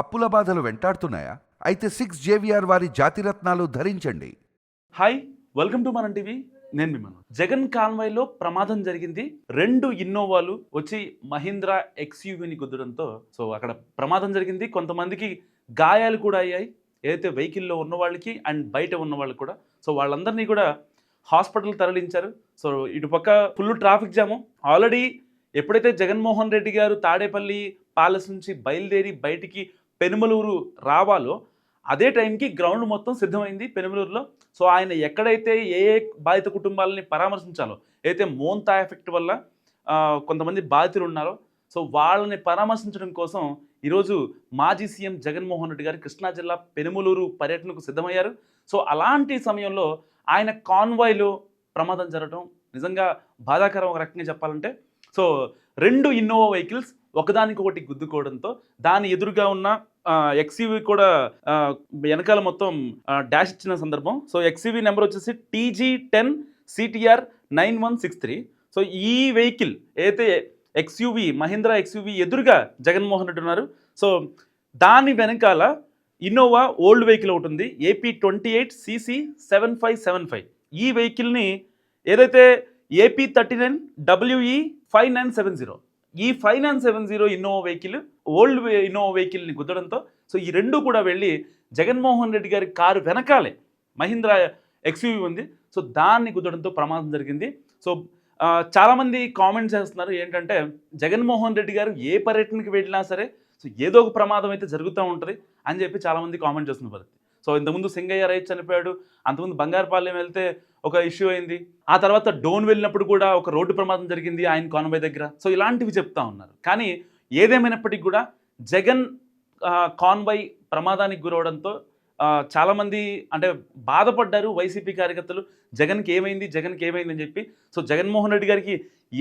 అప్పుల బాధలు వెంటాడుతున్నాయా? అయితే సిక్స్ జేవిఆర్ వారి జాతిరత్నాలు ధరించండి. హాయ్ వెల్కమ్ టు మన టీవీ నేను మిమ్మల్ని జగన్ కాన్వాయ్లో ప్రమాదం జరిగింది. రెండు ఇన్నోవాలు వచ్చి మహీంద్రా ఎక్స్యూవిని గుద్దడంతో సో అక్కడ ప్రమాదం జరిగింది. కొంతమందికి గాయాలు కూడా అయ్యాయి. ఏదైతే వెహికల్లో ఉన్న వాళ్ళకి అండ్ బయట ఉన్న వాళ్ళకి కూడా సో వాళ్ళందరినీ కూడా హాస్పిటల్ తరలించారు. సో ఇటుపక్క ఫుల్ ట్రాఫిక్ జాము ఆల్రెడీ ఎప్పుడైతే జగన్మోహన్ రెడ్డి గారు తాడేపల్లి ప్యాలెస్ నుంచి బయలుదేరి బయటికి పెనుమలూరు రావాలో అదే టైంకి గ్రౌండ్ మొత్తం సిద్ధమైంది పెనుమలూరులో. సో ఆయన ఎక్కడైతే ఏ ఏ బాధిత కుటుంబాలని పరామర్శించాలో అయితే మోంతా ఎఫెక్ట్ వల్ల కొంతమంది బాధితులు ఉన్నారో సో వాళ్ళని పరామర్శించడం కోసం ఈరోజు మాజీ సీఎం జగన్మోహన్ రెడ్డి గారు కృష్ణా జిల్లా పెనుమలూరు పర్యటనకు సిద్ధమయ్యారు. సో అలాంటి సమయంలో ఆయన కాన్వాయ్లో ప్రమాదం జరగడం నిజంగా బాధాకరం ఒక రకంగా చెప్పాలంటే. సో రెండు ఇన్నోవా వెహికల్స్ ఒకదానికొకటి గుద్దుకోవడంతో దాని ఎదురుగా ఉన్న ఎక్స్యూవి కూడా వెనకాల మొత్తం డాష్ ఇచ్చిన సందర్భం. సో ఎక్స్యూవి నెంబర్ వచ్చేసి TG ten CTR nine one six three. So ఈ వెహికల్ ఏదైతే ఎక్స్యూవి మహీంద్రా ఎక్స్యూవి ఎదురుగా జగన్మోహన్ రెడ్డి ఉన్నారు. సో దాని వెనకాల ఇన్నోవా ఓల్డ్ వెహికల్ ఒకటి ఉంది. AP twenty eight CC seven five seven five. ఈ వెహికల్ని ఏదైతే AP thirty nine WE five nine seven zero. ఈ five nine seven zero Innova vehicle old వే- ఇన్నోవా వెహికల్ని గుద్దడంతో సో ఈ రెండు కూడా వెళ్ళి జగన్మోహన్ రెడ్డి గారి కారు వెనకాలే మహీంద్రా ఎక్స్యూవీ ఉంది. సో దాన్ని గుద్దడంతో ప్రమాదం జరిగింది. సో చాలామంది కామెంట్స్ చేస్తున్నారు ఏంటంటే జగన్మోహన్ రెడ్డి గారు ఏ పర్యటనకి వెళ్ళినా సరే సో ఏదో ఒక ప్రమాదం అయితే జరుగుతూ ఉంటుంది అని చెప్పి చాలామంది కామెంట్ చేస్తున్న పరిస్థితి సో ఇంతకుముందు సింగయ్య రైట్ చనిపోయాడు అంతకుముందు బంగారపాలెం వెళ్తే ఒక ఇష్యూ అయింది. ఆ తర్వాత డోన్ వెళ్ళినప్పుడు కూడా ఒక రోడ్డు ప్రమాదం జరిగింది ఆయన కాన్వాయ్ దగ్గర. సో ఇలాంటివి చెప్తా ఉన్నారు. కానీ ఏదేమైనప్పటికీ కూడా జగన్ ఆ, కాన్వాయ్ ప్రమాదానికి గురవడంతో చాలామంది అంటే బాధపడ్డారు వైసీపీ కార్యకర్తలు. జగన్కి ఏమైంది జగన్కి ఏమైంది అని చెప్పి. సో జగన్మోహన్ రెడ్డి గారికి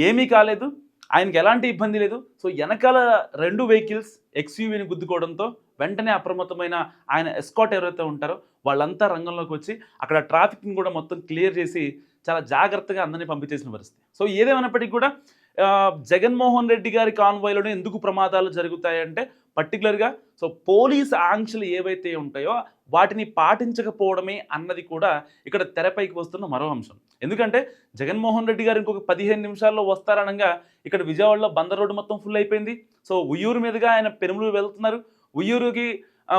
ఏమీ కాలేదు. ఆయనకి ఎలాంటి ఇబ్బంది లేదు. సో వెనకాల రెండు వెహికల్స్ ఎక్స్యూవీని గుద్దుకోవడంతో వెంటనే అప్రమత్తమైన ఆయన ఎస్కాట్ ఎవరైతే ఉంటారో వాళ్ళంతా రంగంలోకి వచ్చి అక్కడ ట్రాఫిక్ని కూడా మొత్తం క్లియర్ చేసి చాలా జాగ్రత్తగా అందరినీ పంపించేసిన పరిస్థితి. సో ఏదేమైనప్పటికీ కూడా జగన్మోహన్ రెడ్డి గారి కాన్వాయ్లోనే ఎందుకు ప్రమాదాలు జరుగుతాయంటే పర్టికులర్గా సో పోలీస్ ఆంక్షలు ఏవైతే ఉంటాయో వాటిని పాటించకపోవడమే అన్నది కూడా ఇక్కడ తెరపైకి వస్తున్న మరో అంశం. ఎందుకంటే జగన్మోహన్ రెడ్డి గారు ఇంకొక పదిహేను నిమిషాల్లో వస్తారనగా ఇక్కడ విజయవాడలో బందర్ రోడ్డు మొత్తం ఫుల్ అయిపోయింది. సో ఉయ్యూరు మీదుగా ఆయన పెనుములు వెళ్తున్నారు. ఉయ్యూరుకి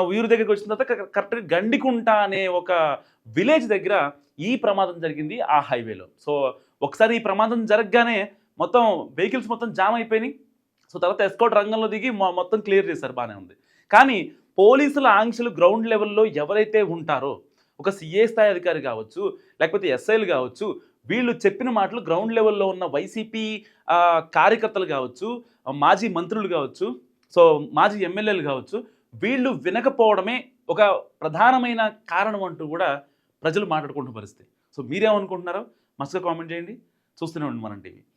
ఉయ్యూరు దగ్గరికి వచ్చిన తర్వాత కరెక్ట్గా గండికుంట అనే ఒక విలేజ్ దగ్గర ఈ ప్రమాదం జరిగింది ఆ హైవేలో. సో ఒకసారి ఈ ప్రమాదం జరగగానే మొత్తం వెహికల్స్ మొత్తం జామ్ అయిపోయినాయి. సో తర్వాత ఎస్కౌట్ రంగంలో దిగి మొత్తం క్లియర్ చేశారు బాగానే ఉంది. కానీ పోలీసుల ఆంక్షలు గ్రౌండ్ లెవెల్లో ఎవరైతే ఉంటారో ఒక సిఏ స్థాయి అధికారి కావచ్చు లేకపోతే ఎస్ఐలు కావచ్చు వీళ్ళు చెప్పిన మాటలు గ్రౌండ్ లెవెల్లో ఉన్న వైసీపీ కార్యకర్తలు కావచ్చు మాజీ మంత్రులు కావచ్చు సో మాజీ ఎమ్మెల్యేలు కావచ్చు వీళ్ళు వినకపోవడమే ఒక ప్రధానమైన కారణం అంటూ కూడా ప్రజలు మాట్లాడుకుంటున్న పరిస్థితి. సో మీరేమనుకుంటున్నారో మస్తుగా కామెంట్ చేయండి. చూస్తూనే ఉండండి మనం టీవీ.